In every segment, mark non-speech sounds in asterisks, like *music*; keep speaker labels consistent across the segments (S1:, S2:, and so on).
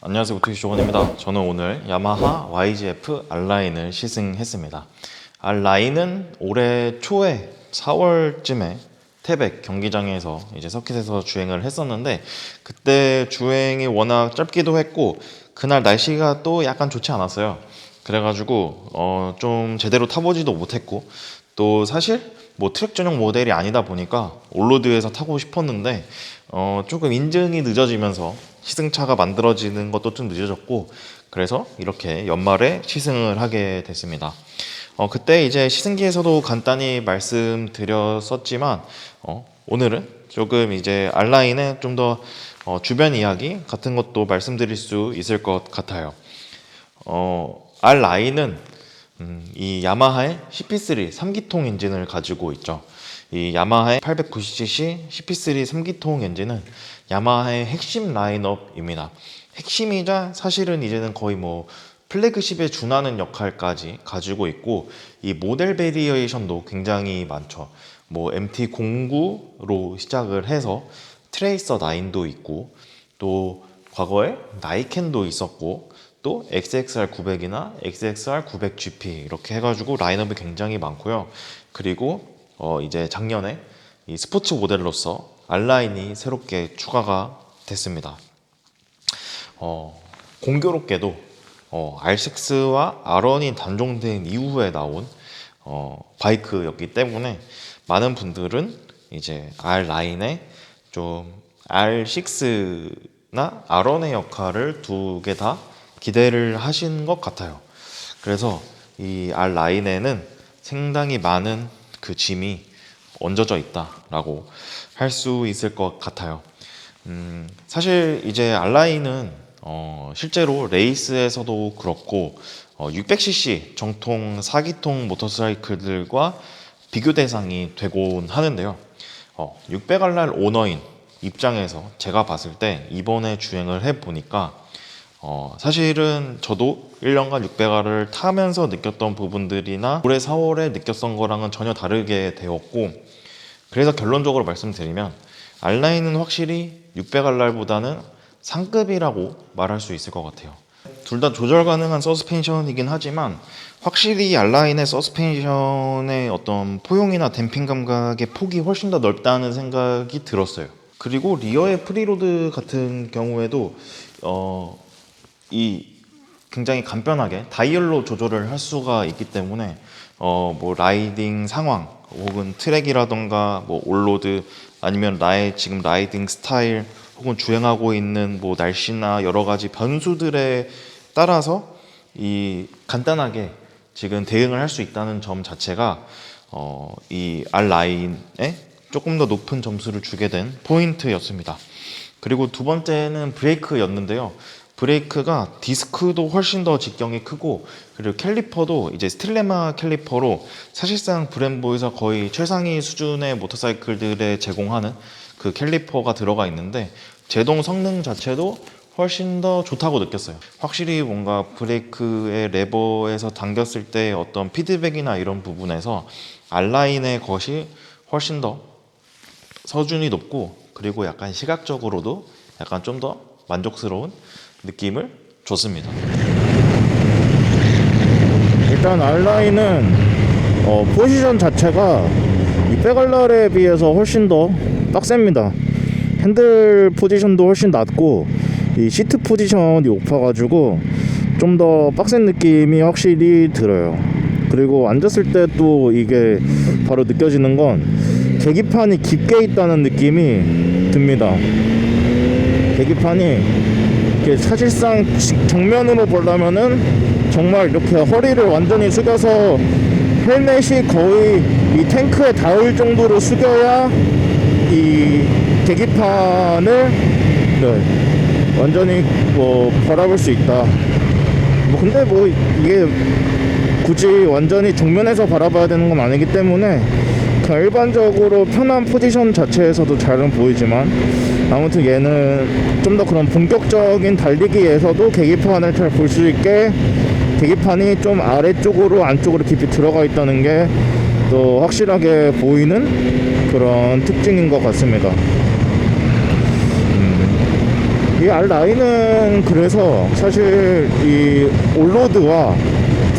S1: 안녕하세요. 우투기 조건입니다. 저는 오늘 야마하 YGF R라인을 시승했습니다. R라인은 올해 초에 4월쯤에 태백 경기장에서 이제 서킷에서 주행을 했었는데 그때 주행이 워낙 짧기도 했고 그날 날씨가 또 약간 좋지 않았어요. 그래가지고 어, 좀 제대로 타보지도 못했고 또 사실 뭐 트랙 전용 모델이 아니다 보니까 올로드에서 타고 싶었는데 어, 조금 인증이 늦어지면서 시승차가 만들어지는 것도 좀 늦어졌고 그래서 이렇게 연말에 시승을 하게 됐습니다. 어, 그때 이제 시승기에서도 간단히 말씀드렸었지만 어, 오늘은 조금 이제 알라인의 좀더 어, 주변 이야기 같은 것도 말씀드릴 수 있을 것 같아요. 어, R9은 음, 이 야마하의 CP3 3기통 엔진을 가지고 있죠. 이 야마하의 890cc CP3 3기통 엔진은 야마하의 핵심 라인업입니다. 핵심이자 사실은 이제는 거의 뭐 플래그십에 준하는 역할까지 가지고 있고 이 모델 베리에이션도 굉장히 많죠. 뭐 MT09로 시작을 해서 트레이서 9도 있고 또 과거에 나이켄도 있었고 또 XXR 900이나 XXR 900 GP 이렇게 해가지고 라인업이 굉장히 많고요. 그리고 어 이제 작년에 이 스포츠 모델로서 알라인이 새롭게 추가가 됐습니다. 어 공교롭게도 어 R6와 R1이 단종된 이후에 나온 어 바이크였기 때문에 많은 분들은 이제 R9에 좀 R6나 R1의 역할을 두 개 다 기대를 하신 것 같아요. 그래서 이 R9에는 상당히 많은 그 짐이 얹어져 있다라고 할 수 있을 것 같아요. 음, 사실 이제 R9은 어, 실제로 레이스에서도 그렇고 어, 600cc 정통 4기통 모터사이클들과 비교 대상이 되곤 하는데요. 어, 600R 오너인 입장에서 제가 봤을 때 이번에 주행을 해 보니까 어, 사실은 저도 1년간 600R을 타면서 느꼈던 부분들이나 올해 4월에 느꼈던 거랑은 전혀 다르게 되었고 그래서 결론적으로 말씀드리면 R9은 확실히 600R보다는 상급이라고 말할 수 있을 것 같아요. 둘 다 조절 가능한 서스펜션이긴 하지만 확실히 R9의 서스펜션의 어떤 포용이나 댐핑 감각의 폭이 훨씬 더 넓다는 생각이 들었어요. 그리고 리어의 프리로드 같은 경우에도 어, 이 굉장히 간편하게 다이얼로 조절을 할 수가 있기 때문에 어 뭐 라이딩 상황 혹은 트랙이라던가 뭐 올로드 아니면 나의 지금 라이딩 스타일 혹은 주행하고 있는 뭐 날씨나 여러 가지 변수들에 따라서 이 간단하게 지금 대응을 할 수 있다는 점 자체가 어 이 R 라인에 조금 더 높은 점수를 주게 된 포인트였습니다. 그리고 두 번째는 브레이크였는데요. 브레이크가 디스크도 훨씬 더 직경이 크고 그리고 캘리퍼도 이제 스틸레마 캘리퍼로 사실상 브em보에서 거의 최상위 수준의 모터사이클들에 제공하는 그 캘리퍼가 들어가 있는데 제동 성능 자체도 훨씬 더 좋다고 느꼈어요. 확실히 뭔가 브레이크의 레버에서 당겼을 때 어떤 피드백이나 이런 부분에서 알라인의 것이 훨씬 더 서준이 높고 그리고 약간 시각적으로도 약간 좀 더 만족스러운 느낌을 줬습니다.
S2: 일단 R9은 어, 포지션 자체가 600알날에 비해서 훨씬 더 빡셉니다. 핸들 포지션도 훨씬 낮고 이 시트 포지션이 높아가지고 좀 더 빡센 느낌이 확실히 들어요. 그리고 앉았을 때 또 이게 바로 느껴지는 건 계기판이 깊게 있다는 느낌이 듭니다. 계기판이 이렇게 사실상 지- 정면으로 보려면은 정말 이렇게 허리를 완전히 숙여서 헬멧이 거의 이 탱크에 닿을 정도로 숙여야 이 계기판을 네, 완전히 뭐 바라볼 수 있다. 뭐 근데 뭐 이게 굳이 완전히 정면에서 바라봐야 되는 건 아니기 때문에 그냥 일반적으로 편한 포지션 자체에서도 잘은 보이지만 아무튼 얘는 좀 더 그런 본격적인 달리기에서도 계기판을 잘 볼 수 있게 계기판이 좀 아래쪽으로 안쪽으로 깊이 들어가 있다는 게 또 확실하게 보이는 그런 특징인 것 같습니다. 음. 이 R9은 그래서 사실 이 올로드와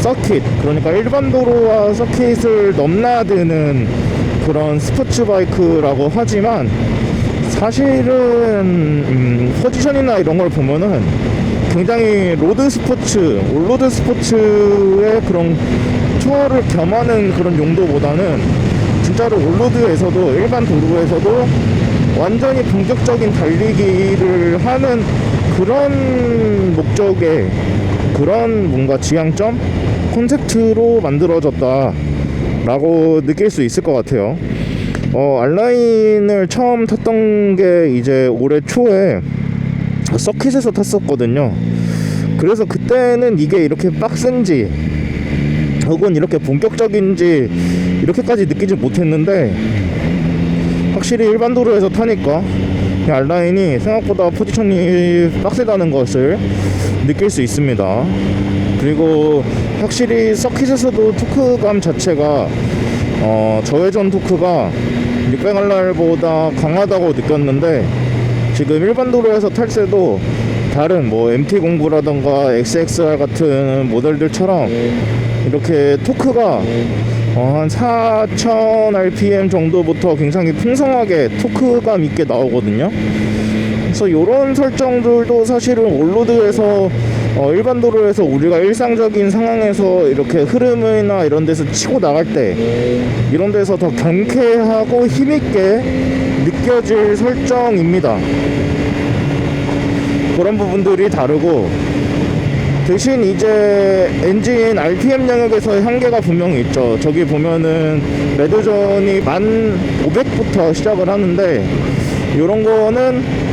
S2: 서킷 그러니까 일반 도로와 서킷을 넘나드는 그런 스포츠 바이크라고 하지만 사실은 음, 포지션이나 이런 걸 보면은 굉장히 로드 스포츠, 올로드 스포츠의 그런 투어를 겸하는 그런 용도보다는 진짜로 올로드에서도 일반 도로에서도 완전히 본격적인 달리기를 하는 그런 목적의 그런 뭔가 지향점 콘셉트로 만들어졌다 라고 느낄 수 있을 것 같아요 어, 알라인을 처음 탔던 게 이제 올해 초에 서킷에서 탔었거든요 그래서 그때는 이게 이렇게 빡센지 혹은 이렇게 본격적인지 이렇게까지 느끼지 못했는데 확실히 일반 도로에서 타니까 이 알라인이 생각보다 포지션이 빡세다는 것을 느낄 수 있습니다. 그리고 확실히 서킷에서도 토크감 자체가 어, 저회전 토크가 600RR보다 강하다고 느꼈는데 지금 일반 도로에서 탈 때도 다른 뭐 MT09라던가 XXR 같은 모델들처럼 이렇게 토크가 어, 한 4,000 RPM 정도부터 굉장히 풍성하게 토크감 있게 나오거든요. 그래서 이런 설정들도 사실은 올로드에서 어, 일반 도로에서 우리가 일상적인 상황에서 이렇게 흐름이나 이런 데서 치고 나갈 때 이런 데서 더 경쾌하고 힘있게 느껴질 설정입니다. 그런 부분들이 다르고 대신 이제 엔진 RPM 영역에서의 한계가 분명히 있죠. 저기 보면은 레드존이 1500부터 시작을 하는데 이런 거는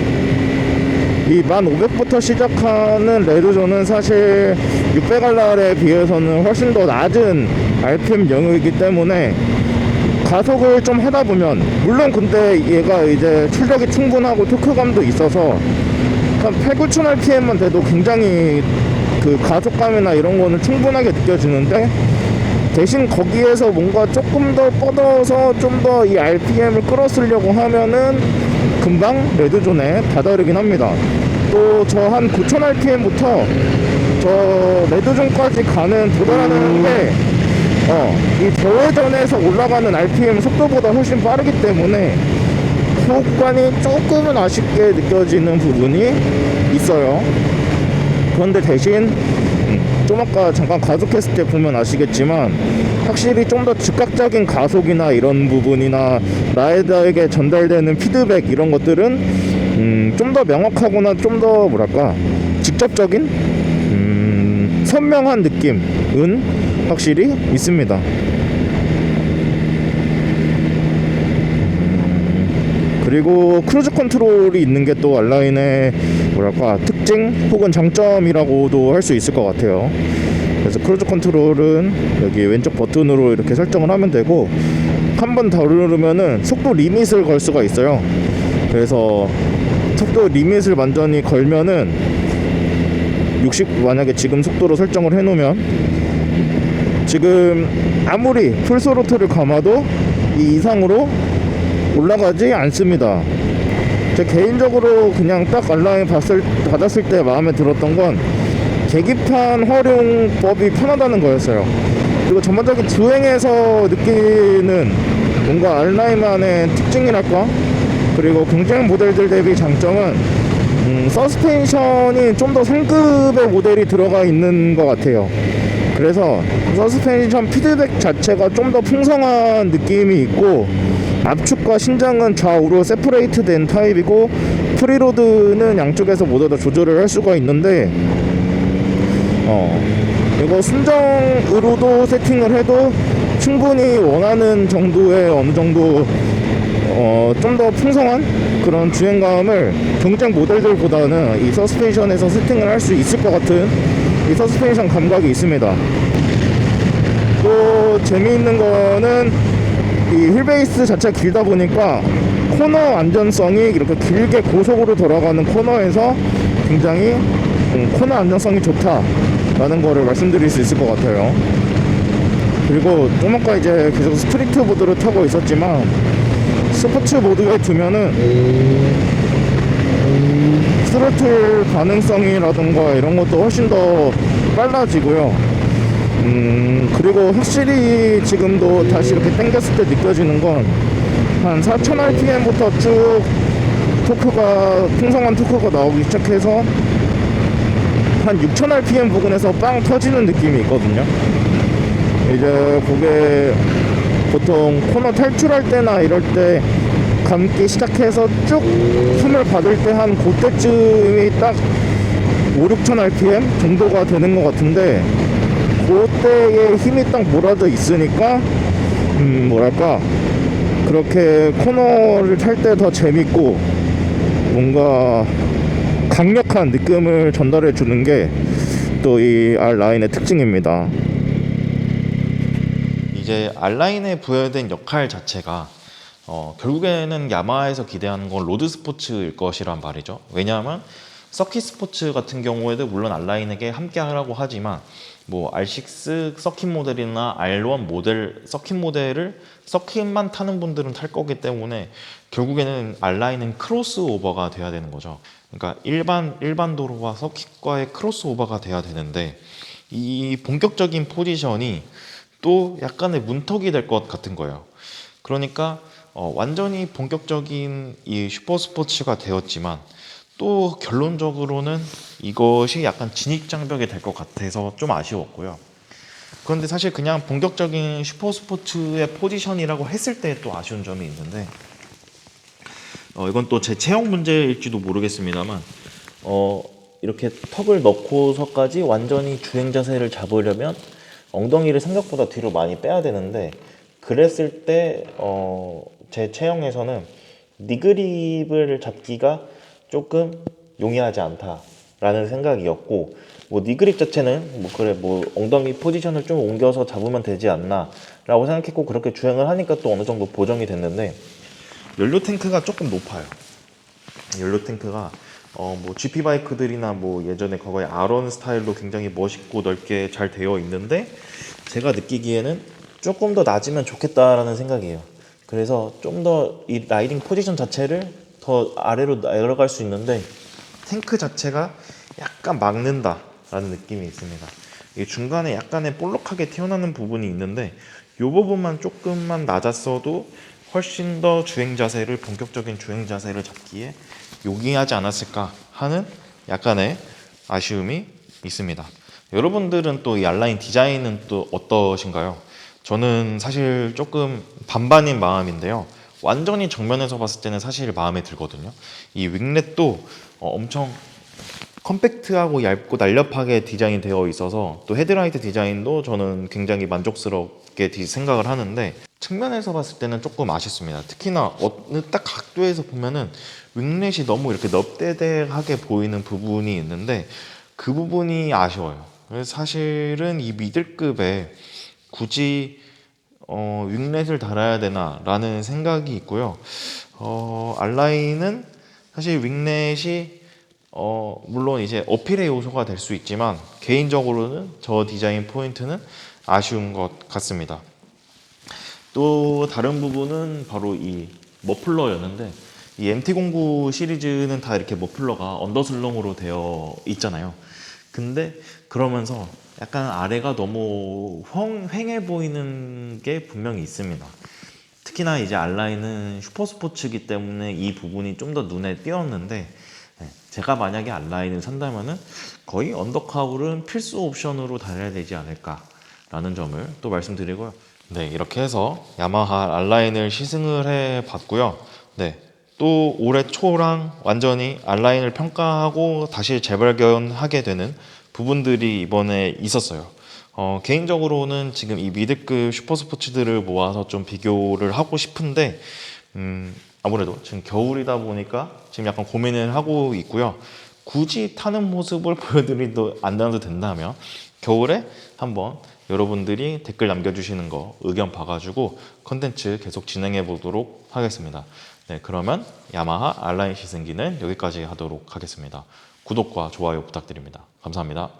S2: 이 1500부터 시작하는 레드존은 사실 600RR에 비해서는 훨씬 더 낮은 RPM 영역이기 때문에 가속을 좀 하다 보면 물론 근데 얘가 이제 출력이 충분하고 토크감도 있어서 한 8, 9천 RPM만 돼도 굉장히 그 가속감이나 이런 거는 충분하게 느껴지는데 대신 거기에서 뭔가 조금 더 뻗어서 좀 더 이 RPM을 끌어쓰려고 하면은 금방 레드존에 다다르긴 합니다. 또 저 한 9천 RPM부터 저 레드존까지 가는 도달하는 게 어, 이 저회전에서 올라가는 RPM 속도보다 훨씬 빠르기 때문에 호흡관이 조금은 아쉽게 느껴지는 부분이 있어요. 그런데 대신 음, 좀 아까 잠깐 가속했을 때 보면 아시겠지만 확실히 좀 더 즉각적인 가속이나 이런 부분이나 라이더에게 전달되는 피드백 이런 것들은 음, 좀 더 명확하거나 좀 더 뭐랄까 직접적인 음, 선명한 느낌은 확실히 있습니다. 그리고 크루즈 컨트롤이 있는 게 또 알라인의 뭐랄까 특징 혹은 장점이라고도 할 수 있을 것 같아요. 그래서 크루즈 컨트롤은 여기 왼쪽 버튼으로 이렇게 설정을 하면 되고 한 번 더 누르면은 속도 리밋을 걸 수가 있어요. 그래서 속도 리밋을 완전히 걸면은 60 만약에 지금 속도로 설정을 해놓으면 지금 아무리 풀스로틀을 감아도 이 이상으로 올라가지 않습니다. 제 개인적으로 그냥 딱 알라인 봤을, 받았을 때 마음에 들었던 건 계기판 활용법이 편하다는 거였어요. 그리고 전반적인 주행에서 느끼는 뭔가 알라인만의 특징이랄까? 그리고 경쟁 모델들 대비 장점은 음, 서스펜션이 좀 더 상급의 모델이 들어가 있는 것 같아요. 그래서 서스펜션 피드백 자체가 좀 더 풍성한 느낌이 있고 압축과 신장은 좌우로 세퍼레이트 된 타입이고 프리로드는 양쪽에서 모두 다 조절을 할 수가 있는데 어 이거 순정으로도 세팅을 해도 충분히 원하는 정도의 어느 정도 어, 좀 더 풍성한 그런 주행감을 경쟁 모델들보다는 이 서스펜션에서 세팅을 할 수 있을 것 같은 이 서스펜션 감각이 있습니다. 또 재미있는 거는 이 휠베이스 자체가 길다 보니까 코너 안전성이 이렇게 길게 고속으로 돌아가는 코너에서 굉장히 음, 코너 안전성이 좋다라는 거를 말씀드릴 수 있을 것 같아요. 그리고 좀 아까 이제 계속 스트리트 모드를 타고 있었지만 스포츠 모드에 두면은 스로틀 가능성이라든가 이런 것도 훨씬 더 빨라지고요. 음, 그리고 확실히 지금도 다시 이렇게 당겼을 때 느껴지는 건 한 4000rpm부터 쭉 토크가, 풍성한 토크가 나오기 시작해서 한 6000rpm 부근에서 빵 터지는 느낌이 있거든요. 이제 그게 보통 코너 탈출할 때나 이럴 때 감기 시작해서 쭉 숨을 받을 때 한 그때쯤이 딱 5, 6천 rpm 정도가 되는 것 같은데 그때의 힘이 딱 몰아져 있으니까 음 뭐랄까 그렇게 코너를 탈 때 더 재밌고 뭔가 강력한 느낌을 전달해 주는 게 또 이 R 라인의 특징입니다.
S1: 이제 알라인에 부여된 역할 자체가 어, 결국에는 야마하에서 기대하는 건 로드 스포츠일 것이란 말이죠. 왜냐하면 서킷 스포츠 같은 경우에도 물론 알라인에게 함께 하라고 하지만 뭐 R6 서킷 모델이나 R1 모델 서킷 모델을 서킷만 타는 분들은 탈 거기 때문에 결국에는 알라인은 크로스 오버가 돼야 되는 거죠. 그러니까 일반 일반 도로와 서킷과의 크로스 오버가 돼야 되는데 이 본격적인 포지션이 또 약간의 문턱이 될 것 같은 거예요. 그러니까 어, 완전히 본격적인 이 슈퍼 스포츠가 되었지만 또 결론적으로는 이것이 약간 진입 장벽이 될 것 같아서 좀 아쉬웠고요. 그런데 사실 그냥 본격적인 슈퍼 스포츠의 포지션이라고 했을 때 또 아쉬운 점이 있는데 어, 이건 또 제 체형 문제일지도 모르겠습니다만 어, 이렇게 턱을 넣고서까지 완전히 주행 자세를 잡으려면 엉덩이를 생각보다 뒤로 많이 빼야 되는데 그랬을 때 어, 제 체형에서는 니그립을 잡기가 조금 용이하지 않다라는 생각이었고 뭐 니그립 자체는 뭐 그래 뭐 엉덩이 포지션을 좀 옮겨서 잡으면 되지 않나라고 생각했고 그렇게 주행을 하니까 또 어느 정도 보정이 됐는데 연료 탱크가 조금 높아요. 연료 탱크가 어 뭐 GP 바이크들이나 뭐 예전에 과거에 아론 스타일로 굉장히 멋있고 넓게 잘 되어 있는데 제가 느끼기에는 조금 더 낮으면 좋겠다라는 생각이에요. 그래서 좀 더 이 라이딩 포지션 자체를 더 아래로 내려갈 수 있는데 탱크 자체가 약간 막는다라는 느낌이 있습니다. 이 중간에 약간의 볼록하게 튀어나오는 부분이 있는데 이 부분만 조금만 낮았어도 훨씬 더 주행 자세를 본격적인 주행 자세를 잡기에 용이하지 않았을까 하는 약간의 아쉬움이 있습니다. 여러분들은 또 이 알라인 디자인은 또 어떠신가요? 저는 사실 조금 반반인 마음인데요. 완전히 정면에서 봤을 때는 사실 마음에 들거든요. 이 윙렛도 어, 엄청 컴팩트하고 얇고 날렵하게 디자인이 되어 있어서 또 헤드라이트 디자인도 저는 굉장히 만족스럽게 디- 생각을 하는데 측면에서 봤을 때는 조금 아쉽습니다. 특히나 어느 딱 각도에서 보면은 윙렛이 너무 이렇게 넙대대하게 보이는 부분이 있는데 그 부분이 아쉬워요. 사실은 이 미들급에 굳이 어, 윙렛을 달아야 되나라는 생각이 있고요. 어, 알라인은 사실 윙렛이 어, 물론 이제 어필의 요소가 될 수 있지만 개인적으로는 저 디자인 포인트는 아쉬운 것 같습니다. 또 다른 부분은 바로 이 머플러였는데 이 MT09 시리즈는 다 이렇게 머플러가 언더슬롱으로 되어 있잖아요. 근데 그러면서 약간 아래가 너무 휑, 휑해 보이는 게 분명히 있습니다. 특히나 이제 알라인은 슈퍼스포츠이기 때문에 이 부분이 좀 더 눈에 띄었는데 네, 제가 만약에 알라인을 산다면은 거의 언더카울은 필수 옵션으로 달아야 되지 않을까라는 점을 또 말씀드리고요. 네, 이렇게 해서 야마하 알라인을 시승을 해 봤고요. 네. 또 올해 초랑 완전히 알라인을 평가하고 다시 재발견하게 되는 부분들이 이번에 있었어요. 어, 개인적으로는 지금 이 미드급 슈퍼스포츠들을 모아서 좀 비교를 하고 싶은데 음, 아무래도 지금 겨울이다 보니까 지금 약간 고민을 하고 있고요. 굳이 타는 모습을 *laughs* 보여드리도 안나도 된다면 겨울에 한번 여러분들이 댓글 남겨주시는 거 의견 봐가지고 컨텐츠 계속 진행해 보도록 하겠습니다. 네, 그러면 야마하 알라인 시승기는 여기까지 하도록 하겠습니다. 구독과 좋아요 부탁드립니다. 감사합니다.